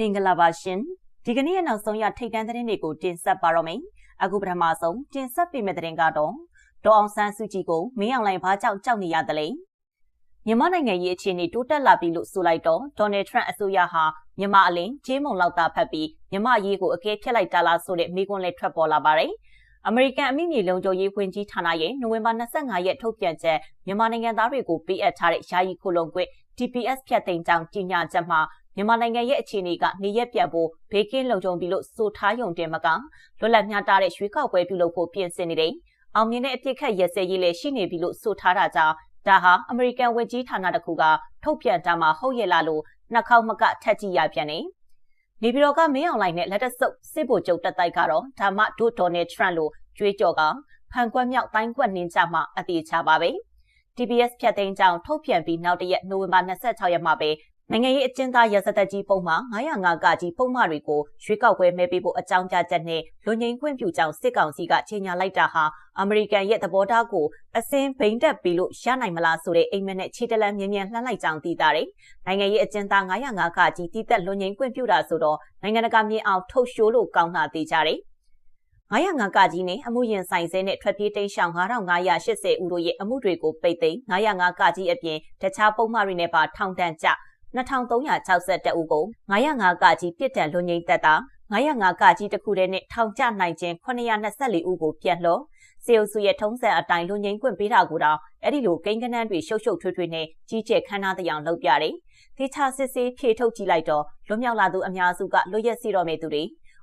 မင်္ဂလာပါရှင်ဒီကနေ့ရဲ့နောက်ဆုံးရထိတ်တန့်သတင်းတွေကိုတင်ဆက်ပါတော့မယ်အခုပထမဆုံးတင်ဆက်ပေးမယ့်သတင်းကတော့ဒေါ်အောင်ဆန်းစုကြည်ကိုမင်းအောင်လှိုင်ဘာကြောင့်ကြောက်နေရသလဲမြန်မာနိုင်ငံရေးအခြေအနေတိုးတက်လာပြီလို့ဆိုလိုက်တော့ဒေါ်နယ်ထရန့်အစိုးရဟာမြန်မာအလင်းဂျေးမုံလောက်တာဖတ်ပြီးမြန်မာရေးကိုအကဲဖြတ်လိုက်တာလားဆိုတဲ့မိကွန်းလည်းထွက်ပေါ်လာပါတယ်အမေရိကန်အမိမြေလုံခြုံရေးဝန်ကြီးဌာနရဲ့နိုဝင်ဘာ25ရက်ထုတ်ပြန်ချက်မြန်မာနိုင်ငံသားတွေကိုပေးအပ်ထားတဲ့ယာယီခိုလုံကွက် TPS ဖြတ်သိမ်းကြောင်းကြီးညာချက်မှာမြန်မာနိုင်ငံရဲ့အခြေအနေကနေရက်ပြတ်ဖို့ဘေးကင်းလုံခြုံပြီလို့ဆိုထားယုံတင်မကလွတ်လပ်မျှတတဲ့ရွေးကောက်ပွဲပြုလုပ်ဖို့ပြင်ဆင်နေတယ်။အောင်မြင်တဲ့အပြစ်ခတ်ရစဲရေးလည်းရှိနေပြီလို့ဆိုထားတာကြောင့်ဒါဟာအမေရိကန်ဝန်ကြီးဌာနတစ်ခုကထုတ်ပြန်တာမှဟုတ်ရဲ့လားလို့နှာခေါင်းမကထက်ကြည့်ရပြန်နေ။နေပြည်တော်ကမင်းအောင်လှိုင်နဲ့လက်တဆုပ်စစ်ဗိုလ်ချုပ်တက်တိုက်ကတော့ဒါမှဒိုဒေါ်နယ်ထရန့်လို့ကြွေးကြော်ကဖန်ကွက်မြောက်တိုင်းကွက်နင်းကြမှာအသေးချပါပဲ။ TBS ဖြတ်သိမ်းကြောင်းထုတ်ပြန်ပြီးနောက်တရက်နိုဝင်ဘာ26ရက်မှာပဲနိုင်ငံရေးအကျဉ်းသားရစသက်ကြီးပုံမှန်905ကကြီးပုံမှန်တွေကိုရွေးကောက်ပွဲမဲပေးဖို့အကြောင်းပြချက်နဲ့လူငင်းခွင့်ပြုကြောင်းစစ်ကောင်စီကကြေညာလိုက်တာဟာအမေရိကန်ရဲ့သဘောထားကိုအစင်းဘိန်းတက်ပြီးလို့ရနိုင်မလားဆိုတဲ့အိမ်မက်နဲ့ခြေတလန်းမြင်းမြန်းလှမ်းလိုက်ကြောင်းသိတာတယ်။နိုင်ငံရေးအကျဉ်းသား905ကကြီးတည်သက်လူငင်းခွင့်ပြုတာဆိုတော့နိုင်ငံတကာမြင်အောင်ထုတ်ရှိုးလို့ကောင်းတာသိကြတယ်။ 905ကကြီးနဲ့အမှုရင်ဆိုင်စဲနဲ့ထွက်ပြေးတိမ်းရှောင်9580ဦးတို့ရဲ့အမှုတွေကိုပိတ်သိမ်း905ကကြီးအပြင်တခြားပုံမှန်တွေနဲ့ပါထောင်ဒဏ်ကျ2362ဦးကို905ကကြီးပြစ်ဒဏ်လွန်ငင်းသက်တာ905ကကြီးတစ်ခုတည်းနဲ့ထောင်ကျနိုင်ခြင်း924ဦးကိုပြန်လှော်စေအုပ်စုရဲ့ထုံးစံအတိုင်းလွန်ငင်းခွင့်ပေးတာကိုတော့အဲ့ဒီလိုကိန်းကနန်းတွေရှုပ်ရှုပ်ထွေးထွေးနဲ့ကြီးကျယ်ခမ်းနားတဲ့အောင်လုပ်ပြတယ်။ဒေချာစစ်စစ်ဖြေထုတ်ကြည့်လိုက်တော့လွတ်မြောက်လာသူအများစုကလွတ်ရက်စီတော့မဲ့သူတွေ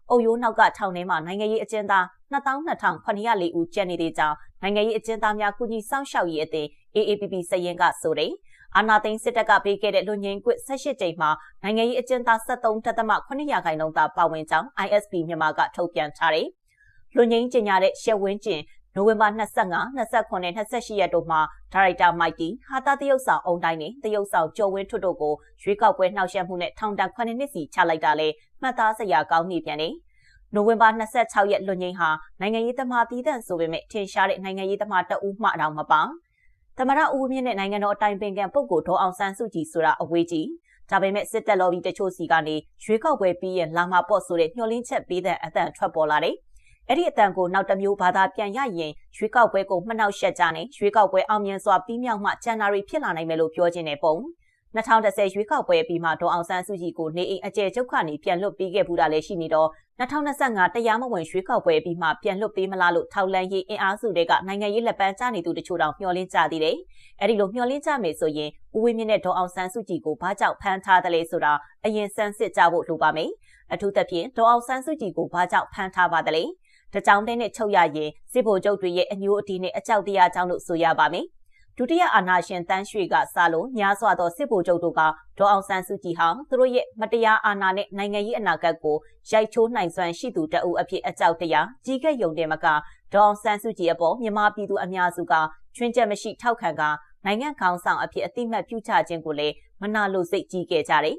အုပ်ရိုးနောက်ကထောင်ထဲမှာနိုင်ငံရေးအကျဉ်းသား22,904ဦးကျန်နေတဲ့ကြောင်းနိုင်ငံရေးအကျဉ်းသားများကုညီစောင့်ရှောက်ရေးအသင်း AAPP စည်ရင်ကဆိုတယ်။အာနာသိန်းစစ်တပ်ကပေးခဲ့တဲ့လူငင်းကွ18ကြိမ်မှာနိုင်ငံရေးအကျဉ်းသား73.8ရာခိုင်နှုန်းသာပါဝင်ကြောင်း ISP မြန်မာကထုတ်ပြန်ထားတယ်။လူငင်းကျင်ညာတဲ့ရှက်ဝင်းကျင် နိုဝင်ဘာ25 29နဲ့28ရက်တို့မှာဒါရိုက်တာမိုက်တီဟာတာတရုတ်ဆောင်အုံတိုင်းနဲ့တရုတ်ဆောင်ကျော်ဝင်းထွတ်တို့ကိုရွေးကောက်ပွဲနှောက်ယှက်မှုနဲ့ထောင်ဒဏ်9နှစ်စီချလိုက်တာလဲမှတ်သားစရာကောင်းနေပြန်တယ်။နိုဝင်ဘာ26ရက်လွန်ငင်းဟာနိုင်ငံရေးသမားတည်တံ့ဆိုပေမဲ့ထင်ရှားတဲ့နိုင်ငံရေးသမားတအူးမှတောင်မပါ။သမရဦးမြင့်နဲ့နိုင်ငံတော်အတိုင်ပင်ခံပုဂ္ဂိုလ်ဒေါ်အောင်ဆန်းစုကြည်ဆိုတာအဝေးကြီးဒါပေမဲ့စစ်တပ်လော်ဘီတချို့စီကနေရွေးကောက်ပွဲပြီးရင်လာမှာပေါ့ဆိုတဲ့ညှို့လင်းချက်ပေးတဲ့အတန်ထွက်ပေါ်လာတယ်။ အဲ့ဒီအတန်ကိုနောက်တစ်မျိုးဘာသာပြန်ရရင်ရွေးကောက်ပွဲကိုမှနှောက်ရှက်ကြနဲ့ရွေးကောက်ပွဲအောင်မြင်စွာပြီးမြောက်မှဇန်နဝါရီဖြစ်လာနိုင်မယ်လို့ပြောခြင်းနဲ့ပုံ။2010ရွေးကောက်ပွဲပြီးမှဒေါ်အောင်ဆန်းစုကြည်ကိုနေအိမ်အကျယ်ချုပ်ကနေပြန်လွတ်ပေးခဲ့ဘူးတာလည်းရှိနေတော့2025တရားမဝင်ရွေးကောက်ပွဲပြီးမှပြန်လွတ်ပေးမလားလို့ထောက်လန်းရေးအင်အားစုတွေကနိုင်ငံရေးလက်ပန်းကျနေသူတချို့တောင်မျှော်လင့်ကြသေးတယ်။အဲဒီလိုမျှော်လင့်ကြမယ်ဆိုရင်ဦးဝင်းမြင့်နဲ့ဒေါ်အောင်ဆန်းစုကြည်ကိုဘာကြောင့်ဖမ်းထားတယ်လဲဆိုတာအရင်စမ်းစစ်ကြဖို့လိုပါမယ်။အထူးသဖြင့်ဒေါ်အောင်ဆန်းစုကြည်ကိုဘာကြောင့်ဖမ်းထားပါသလဲ။ တကြောင်တဲ့နဲ့ချုပ်ရရင်စစ်ဗိုလ်ချုပ်တွေရဲ့အညိုအတီနဲ့အကြောက်တရားကြောင့်လို့ဆိုရပါမယ်။ဒုတိယအာဏာရှင်တန်းရွှေကစလို့များစွာသောစစ်ဗိုလ်ချုပ်တို့ကဒေါ်အောင်ဆန်းစုကြည်ဟာသူတို့ရဲ့မတရားအာဏာနဲ့နိုင်ငံရေးအနာဂတ်ကိုရိုက်ချိုးနိုင်စွမ်းရှိသူတအုပ်အဖြစ်အကြောက်တရားကြီးကဲ့ယုံတယ်မကဒေါ်အောင်ဆန်းစုကြည်အပေါ်မြန်မာပြည်သူအများစုကချွင်းချက်မရှိထောက်ခံကနိုင်ငံခေါင်းဆောင်အဖြစ်အတိမတ်ပြုချခြင်းကိုလည်းမနာလိုစိတ်ကြီးခဲ့ကြတယ်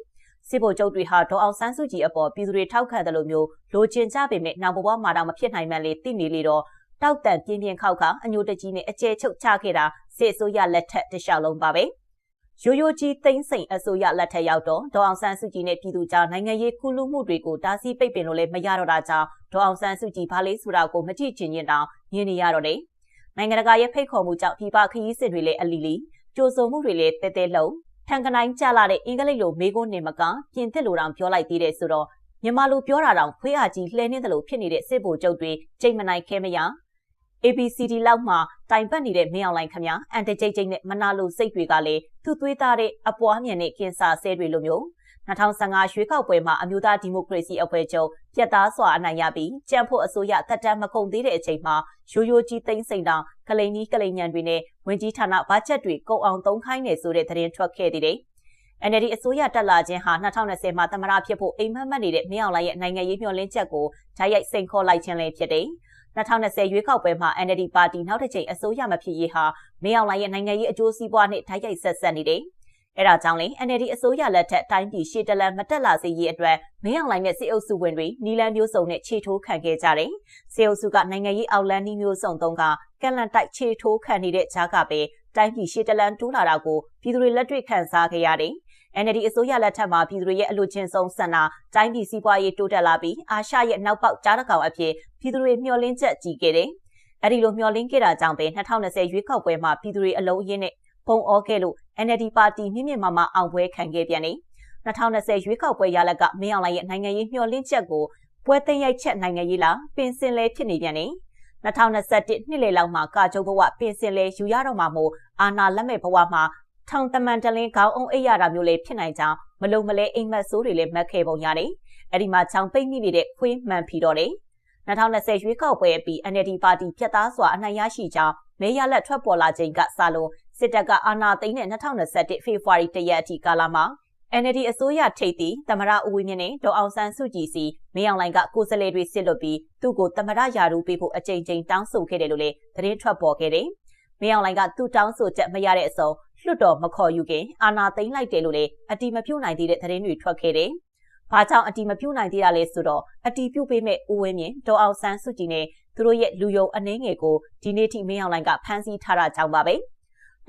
စစ်ဗိုလ်ချုပ်တွေဟာဒေါ်အောင်ဆန်းစုကြည်အပေါ်ပြည်သူတွေထောက်ခံတယ်လို့မျိုးလိုချင်ကြပေမဲ့နောက်ဘဝမှာတော့မဖြစ်နိုင်မှန်းလေသိနေလေတော့တောက်တန်ပြင်းပြင်းခောက်ခါအညိုတကြီးနဲ့အကျဲချုပ်ချခဲ့တာစစ်အစိုးရလက်ထက်တလျှောက်လုံးပါပဲရိုးရိုးကြီးသိန်းစိန်အစိုးရလက်ထက်ရောက်တော့ဒေါအောင်ဆန်းစုကြည်နဲ့ပြည်သူကြားနိုင်ငံရေးကုလူမှုတွေကိုတားဆီးပိတ်ပင်လို့လည်းမရတော့တာကြောင့်ဒေါအောင်ဆန်းစုကြည်ဘာလေးဆိုတာကိုမကြည့်ချင်ရင်တောင်ညင်နေရတော့တယ်နိုင်ငံတကာရဲ့ဖိတ်ခေါ်မှုကြောင့်ပြည်ပခရီးစစ်တွေလည်းအလီလီကြိုးစုံမှုတွေလည်းတဲတဲလုံး ထန်ကနိုင်ကြလာတဲ့အင်္ဂလိပ်လိုမေးခွန်းနေမကပြင်သစ်လိုတောင်ပြောလိုက်သေးတယ်ဆိုတော့မြန်မာလိုပြောတာတောင်ခွေးအားကြီးလှဲနေတယ်လို့ဖြစ်နေတဲ့စစ်ဗိုလ်ချုပ်တွေချိန်မနိုင်ခဲမရ ABCD လောက်မှတိုင်ပတ်နေတဲ့မင်းအောင်လိုင်ခမအန်တကြိတ်ကြိတ်နဲ့မနာလိုစိတ်တွေကလည်းသူ့သွေးသားတဲ့အပွားမြန်တဲ့ကင်ဆာဆဲတွေလိုမျိုး 2015ရွေးကောက်ပွဲမှာအမျိုးသားဒီမိုကရေစီအဖွဲ့ချုပ်ပြတ်သားစွာအနိုင်ရပြီးကြံ့ဖို့အစိုးရတက်တမ်းမကုန်သေးတဲ့အချိန်မှာရိုးရိုးကြီးသိမ်းစိန်တောင်ကလိန်ကြီးကလိန်ညံတွေနဲ့ဝင်ကြီးဌာနဘတ်ဂျက်တွေကုန်အောင်သုံးခိုင်းနေဆိုတဲ့သတင်းထွက်ခဲ့သေးတယ်။ NLD အစိုးရတက်လာခြင်းဟာ2020မှာသမရဖြစ်ဖို့အိမ်မက်မက်နေတဲ့မင်းအောင်လှိုင်ရဲ့နိုင်ငံရေးမျှော်လင့်ချက်ကိုဓာတ်ရိုက်စိန်ခေါ်လိုက်ခြင်းလည်းဖြစ်တယ်။2020ရွေးကောက်ပွဲမှာ NLD ပါတီနောက်တစ်ချိန်အစိုးရမဖြစ်ရေးဟာမင်းအောင်လှိုင်ရဲ့နိုင်ငံရေးအကျိုးစီးပွားနဲ့ထိုက်ရိုက်ဆက်ဆက်နေတယ်။ အဲဒါကြောင့်လေ NLD အစိုးရလက်ထက်တိုင်းပြည်ရှေ့တလန်မတက်လာစေရေးအတွက်မင်းအောင်လှိုင်နဲ့စစ်အုပ်စုဝင်တွေနီလန်မျိုးစုံနဲ့ခြေထိုးခံခဲ့ကြတယ်။စစ်အုပ်စုကနိုင်ငံရေးအောက်လန်းနီးမျိုးစုံသုံးကကန့်လန့်တိုက်ခြေထိုးခံနေတဲ့ကြားကပဲတိုင်းပြည်ရှေ့တလန်တိုးလာတာကိုပြည်သူတွေလက်တွေ့ခံစားခဲ့ရတယ်။ NLD အစိုးရလက်ထက်မှာပြည်သူတွေရဲ့အလို့ချင်းဆုံးဆန္ဒတိုင်းပြည်စီးပွားရေးတိုးတက်လာပြီးအာရှရဲ့နောက်ပေါက်ကြားတစ်ကောင်အဖြစ်ပြည်သူတွေမျှော်လင့်ချက်ကြီးခဲ့တယ်။အဲဒီလိုမျှော်လင့်ခဲ့တာကြောင့်ပဲ2020ရွေးကောက်ပွဲမှာပြည်သူတွေအလုံးအင်းနဲ့ပုံအောခဲ့လို့ NLD ပါတီမြင့်မြင့်မာမာအောင်ပွဲခံခဲ့ပြန်တယ်။2020ရွေးကောက်ပွဲရလဒ်ကမင်းအောင်လှိုင်ရဲ့နိုင်ငံရေးမျှော်လင့်ချက်ကိုပွဲသိမ်းရိုက်ချက်နိုင်ငံရေးလားပင်စင်လဲဖြစ်နေပြန်တယ်။2021နှစ်လယ်လောက်မှာကာကြုံဘဝပင်စင်လဲယူရတော့မှာမို့အာနာလက်မဲ့ဘဝမှာထောင်တမန်တလင်းခေါင်းအောင်အိပ်ရတာမျိုးလေးဖြစ်နိုင်ကြောင်းမလုံမလဲအိမ်မက်ဆိုးတွေလည်းမက်ခဲ့ပုံရတယ်။အဲ့ဒီမှာချောင်ပိတ်မိနေတဲ့ခွေးမှန်ဖီတော့တယ်။2020ရွေးကောက်ပွဲပြီး NLD ပါတီပြတ်သားစွာအနိုင်ရရှိကြောင်းမဲရလက်ထွက်ပေါ်လာချိန်ကစလို့ စစ်တပ်ကအာဏာသိမ်းတဲ့2021ဖေဖော်ဝါရီတရက်အထိကာလမှာ NLD အစိုးရထိပ်သီးသမရဦးဝင်းမြင့်နဲ့ဒေါအောင်ဆန်းစုကြည်စီမင်းအောင်လှိုင်ကကိုယ်စားလှယ်တွေစစ်လွတ်ပြီးသူ့ကိုသမရယာရူပေးဖို့အကြိမ်ကြိမ်တောင်းဆိုခဲ့တယ်လို့လည်းသတင်းထွက်ပေါ်ခဲ့တယ်။မင်းအောင်လှိုင်ကသူ့တောင်းဆိုချက်မရတဲ့အစုံလွှတ်တော်မခေါ်ယူခင်အာဏာသိမ်းလိုက်တယ်လို့လည်းအတီမပြုတ်နိုင်သေးတဲ့သတင်းတွေထွက်ခဲ့တယ်။ဘာကြောင့်အတီမပြုတ်နိုင်သေးတာလဲဆိုတော့အတီပြုတ်ပေးမဲ့ဦးဝင်းမြင့်ဒေါအောင်ဆန်းစုကြည်နဲ့သူတို့ရဲ့လူယုံအနေငယ်ကိုဒီနေ့ထိမင်းအောင်လှိုင်ကဖမ်းဆီးထားတာကြောင့်ပါပဲ။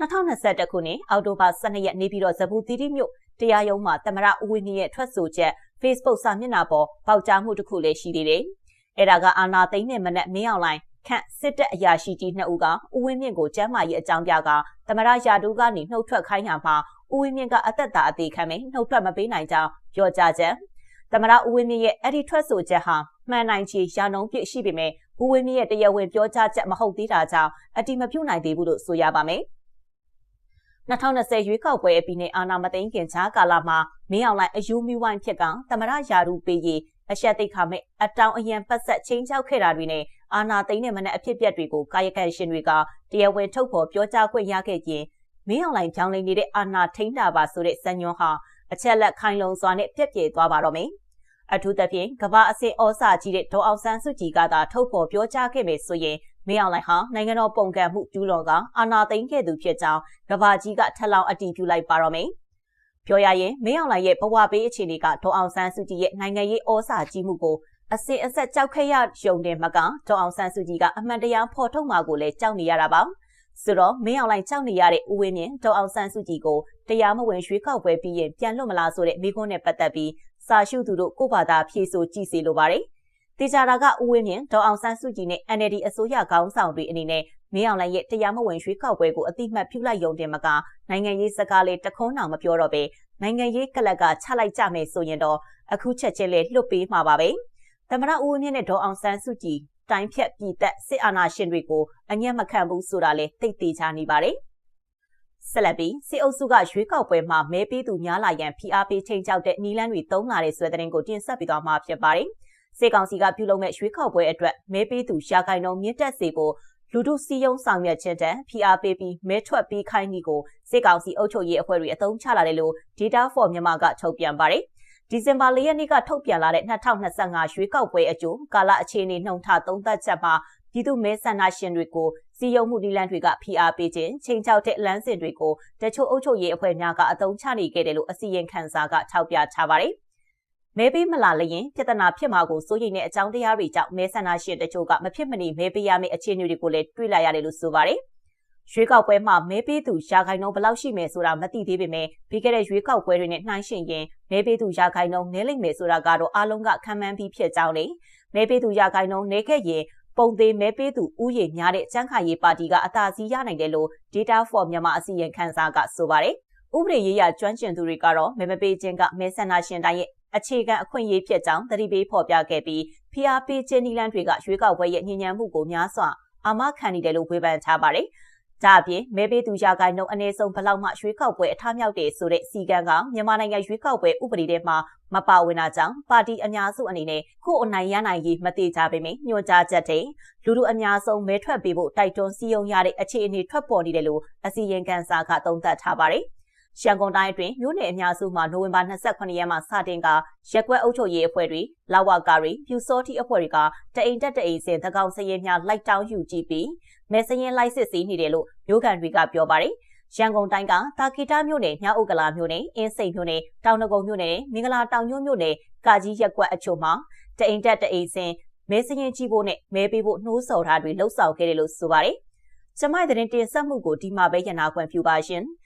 2021ခုနှစ်အောက်တိုဘာ12ရက်နေ့ပြီးတော့ဇပူတီတီမြို့တရားရုံးမှာတမရဦးဝင်းမြင့်ရဲ့ထွက်ဆိုချက် Facebook စာမျက်နှာပေါ်ပေါက်ကြားမှုတစ်ခုလည်းရှိသေးတယ်။အဲ့ဒါကအာနာသိန်းနဲ့မနက်မင်းအောင်လိုင်းခန့်စစ်တပ်အရာရှိကြီးနှစ်ဦးကဦးဝင်းမြင့်ကိုကျမ်းမာရေးအကြောင်းပြကသမရရာတူကနေနှုတ်ထွက်ခိုင်းရမှာဦးဝင်းမြင့်ကအသက်တာအသေးခံမယ်နှုတ်ထွက်မပေးနိုင်ကြောင်းပြောကြားချက်သမရဦးဝင်းမြင့်ရဲ့အဲ့ဒီထွက်ဆိုချက်ဟာမှန်နိုင်ချေရာနှုံးပြည့်ရှိပေမဲ့ဦးဝင်းမြင့်ရဲ့တရားဝင်ပြောကြားချက်မဟုတ်သေးတာကြောင့်အတိမပြုတ်နိုင်သေးဘူးလို့ဆိုရပါမယ်။ 2020ရွေးကောက်ပွဲအပြီးနဲ့အာဏာမသိမ်းခင်ခြားကာလမှာမင်းအောင်လှိုင်အယူမီဝိုင်းဖြစ်ကသမရယာရုပေးရေးအရှက်သိခါမဲ့အတောင်အရန်ပတ်ဆက်ချင်းချောက်ခဲ့တာတွေနဲ့အာဏာသိမ်းတဲ့မနက်အဖြစ်ပြက်တွေကိုကာယကံရှင်တွေကတရားဝင်ထုတ်ဖော်ပြောကြားခွင့်ရခဲ့ခြင်းမင်းအောင်လှိုင်ကြောင်းလိန်နေတဲ့အာဏာထိန်းတာပါဆိုတဲ့ဇညွန်ဟာအချက်လက်ခိုင်လုံစွာနဲ့ပြက်ပြဲသွားပါတော့မယ်အထူးသဖြင့်ကမ္ဘာအစစ်ဩစာကြီးတဲ့ဒေါအောင်ဆန်းစုကြည်ကသာထုတ်ဖော်ပြောကြားခဲ့မယ်ဆိုရင် မင်းအောင်လှိုင်ဟာနိုင်ငံတော်ပုံကံမှုကျူးလွန်ကအာဏာသိမ်းခဲ့သူဖြစ်ကြောင်းကဘာကြီးကထက်လောင်အတည်ပြုလိုက်ပါတော့မယ်။ပြောရရင်မင်းအောင်လှိုင်ရဲ့ဘဝပေးအခြေအနေကဒေါအောင်ဆန်းစုကြည်ရဲ့နိုင်ငံရေးဩစာကြီးမှုကိုအစစ်အဆက်ကြောက်ခဲ့ရရုံတင်မကဒေါအောင်ဆန်းစုကြည်ကအမှန်တရားဖော်ထုတ်မှာကိုလည်းကြောက်နေရတာပါ။ဆိုတော့မင်းအောင်လှိုင်ကြောက်နေရတဲ့ဦးဝင်းမြင့်ဒေါအောင်ဆန်းစုကြည်ကိုတရားမဝင်ရွှေးကောက်ပွဲပြီးရင်ပြန်လွတ်မလားဆိုတဲ့မိခွန်းနဲ့ပတ်သက်ပြီးစာရှုသူတို့ကိုဘာသာဖြေဆိုကြည့်စီလိုပါတယ်။ တေချာတာကဦးဝင်းမြင့်ဒေါအောင်ဆန်းစုကြည်နဲ့ NLD အစိုးရခေါင်းဆောင်တွေအနေနဲ့မင်းအောင်လှိုင်ရဲ့တရားမဝင်ရွေးကောက်ပွဲကိုအတိမတ်ပြုလိုက်ရုံတင်မကနိုင်ငံရေးစကားလေးတခွန်းအောင်မပြောတော့ပဲနိုင်ငံရေးကလပ်ကချလိုက်ကြမယ်ဆိုရင်တော့အခုချက်ချင်းလေးလွတ်ပေးမှာပါပဲသမရဦးဝင်းမြင့်နဲ့ဒေါအောင်ဆန်းစုကြည်တိုင်းဖြတ်ပြည်သက်စစ်အာဏာရှင်တွေကိုအညံ့မခံဘူးဆိုတာလေသိသေးချာနေပါတယ်ဆက်လက်ပြီးစစ်အုပ်စုကရွေးကောက်ပွဲမှာမဲပေးသူများလာရန်ဖိအားပေးချိန်ချောက်တဲ့နီလန်းတွေတုံးလာတဲ့ဆွဲတဲ့ရင်ကိုတင်ဆက်ပြီးတော့မှာဖြစ်ပါတယ်။ စေကောင်စီကပြုလုပ်မဲ့ရွေးကောက်ပွဲအတွက်မဲပေးသူရှာကိုင်နှုန်းမြင့်တက်စေဖို့လူထုစီယုံဆောင်ရွက်ခြင်းတန် PRP ပြီးမဲထွက်ပြီးခိုင်းဒီကိုစေကောင်စီအုပ်ချုပ်ရေးအဖွဲ့တွေအသုံးချလာတယ်လို့ Data for မြန်မာကထုတ်ပြန်ပါတယ်။ဒီဇင်ဘာ၄ရက်နေ့ကထုတ်ပြန်လာတဲ့2025ရွေးကောက်ပွဲအကျိုးကာလအခြေအနေနှုံထသုံးသပ်ချက်မှာပြည်သူမဲဆန္ဒရှင်တွေကိုစီယုံမှုဒီလန်တွေက PRP ခြင်းချိန်ချောက်တဲ့လမ်းစဉ်တွေကိုတချို့အုပ်ချုပ်ရေးအဖွဲ့များကအသုံးချနေခဲ့တယ်လို့အစီရင်ခံစာကထောက်ပြထားပါတယ်။ မဲပေးမလာလျင်ပြဿနာဖြစ်မှာကိုစိုးရိမ်တဲ့အကြောင်းတရားတွေကြောင့်မဲဆန္ဒရှင်တချို့ကမဖြစ်မနေမဲပေးရမယ့်အခြေအနေတွေကိုလည်းတွေ့လာရတယ်လို့ဆိုပါတယ်။ရွေးကောက်ပွဲမှာမဲပေးသူရာခိုင်နှုန်းဘယ်လောက်ရှိမယ်ဆိုတာမသိသေးပေမဲ့ပြီးခဲ့တဲ့ရွေးကောက်ပွဲတွေနဲ့နှိုင်းယှဉ်ရင်မဲပေးသူရာခိုင်နှုန်းနည်းလိမ့်မယ်ဆိုတာကတော့အလုံးကခံမှန်းပြီးဖြစ်ကြောင်းလေမဲပေးသူရာခိုင်နှုန်းနည်းခဲ့ရင်ပုံသေးမဲပေးသူဥယျာဉ်များတဲ့ကျန်းခိုင်ရေးပါတီကအသာစီးရနိုင်တယ်လို့ Data for မြန်မာအစီရင်ခံစာကဆိုပါတယ်။ဥပဒေရေးရာကျွမ်းကျင်သူတွေကတော့မဲမပေးခြင်းကမဲဆန္ဒရှင်တိုင်းရဲ့ အခြေခံအခွင့်အရေးဖြစ်ကြောင်းသတိပေးဖော်ပြခဲ့ပြီး PRP ချင်းနီလန်တွေကရွေးကောက်ပွဲရဲ့ညဉ့်ညမ်းမှုကိုများစွာအာမခံနေတယ်လို့ဝေဖန်ထားပါတယ်။ဒါအပြင်မဲပေးသူရာဂိုင်နှုန်းအနည်းဆုံးဘလောက်မှရွေးကောက်ပွဲအထမြောက်တယ်ဆိုတဲ့စီကံကမြန်မာနိုင်ငံရွေးကောက်ပွဲဥပဒေထဲမှာမပါဝင်တာကြောင့်ပါတီအများစုအနေနဲ့ခုအနိုင်ရနိုင်ရေးမတိကြပေမယ့်ညွှန်ကြားချက်တွေလူလူအများဆုံးမဲထွက်ပေးဖို့တိုက်တွန်းစည်းရုံးရတဲ့အခြေအနေထွက်ပေါ်နေတယ်လို့အစီရင်ခံစာကသုံးသပ်ထားပါတယ်။ ရန်ကုန်တိုင်းအတွင်းမြို့နယ်အများစုမှာနိုဝင်ဘာ28ရက်မှာစတင်ကရက်ကွက်အုပ်ချုပ်ရေးအဖွဲ့တွေလာဝကာတွေပြူစောတိအဖွဲ့တွေကတအိမ်တက်တအိမ်စင်သကောင်စရင်များလိုက်တောင်းယူကြည့်ပြီးမဲစရင်လိုက်စစ်ဆေးနေတယ်လို့မြို့ကန်တွေကပြောပါတယ်ရန်ကုန်တိုင်းကတာကီတာမြို့နယ်မြောက်ဥက္ကလာမြို့နယ်အင်းစိန်မြို့နယ်တောင်နဂုံမြို့နယ်မင်္ဂလာတောင်ညွန့်မြို့နယ်ကာကြီးရက်ကွက်အချို့မှာတအိမ်တက်တအိမ်စင်မဲစရင်ကြည့်ဖို့နဲ့မဲပေးဖို့နှိုးဆော်ထားတွေလှုပ်ဆောင်ခဲ့တယ်လို့ဆိုပါတယ်။ကျမတဲ့တင်ဆက်မှုကိုဒီမှာပဲရနာခွင့်ပြုပါရှင်။